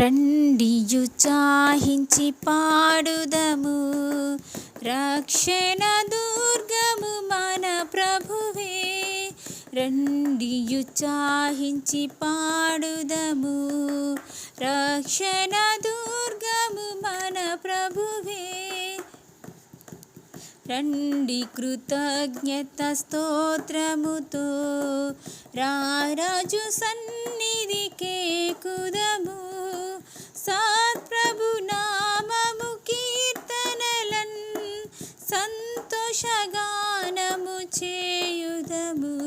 రండియు చాహించి పాడుదము. రక్షణ దుర్గము మన ప్రభువే. రండియు చాహించి పాడుదము. రక్షణ దుర్గము మన ప్రభువే. రండి కృతజ్ఞత స్తోత్రముతో. రారాజు సన్నిధికే కుదము. సత్ప్రభు నామము కీర్తనలన్ సంతోషగానము చేయుదము.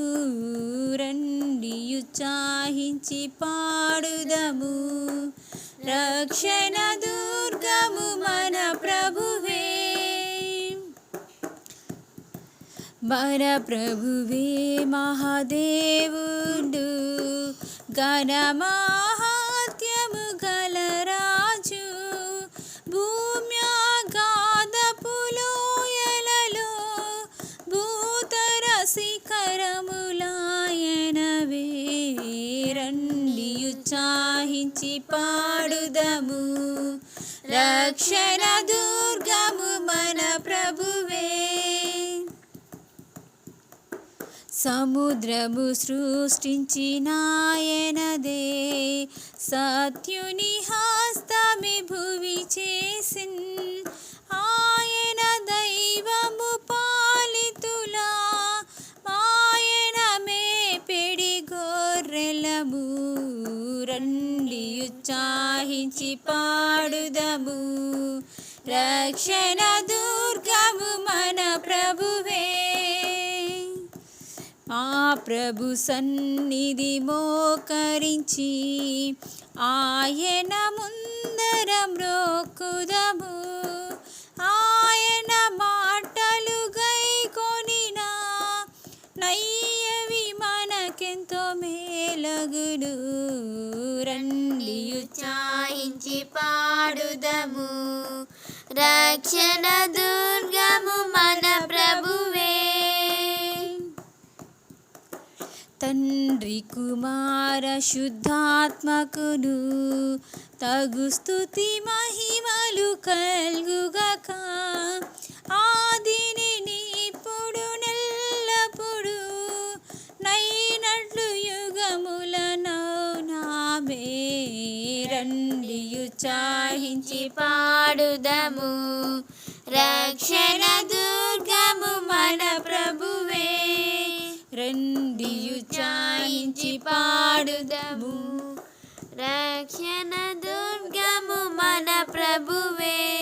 రండియు చాహించి పాడుదము. రక్షణ దుర్గము మన ప్రభువే. మన ప్రభువే మహాదేవుడు. గణమాహాత్యము రండి చాహించి పాడుదము. రక్షణ దుర్గము మన ప్రభువే. సముద్రము సృష్టించినాయనదే సత్యుని హస్తమి భువి చేసిన్ గొర్రెలము రండి ఉత్సాహించి పాడుదము రక్షణ దుర్గము మన ప్రభువే. ఆ ప్రభు సన్నిధి మోకరించి ఆయన ముందర మ్రోకుదము. మేలగుడు రండియు చాయించి పాడుదము. రక్షణ దుర్గము మన ప్రభువే. తండ్రి కుమార శుద్ధాత్మకుడు తగు స్థుతి మహిమలు కల్గుగక. రండియు చాహించి పాడుదము. రక్షణ దుర్గము మన ప్రభువే. రండియు ఉత్సాహించి పాడుదము. రక్షణ దుర్గము మన ప్రభువే.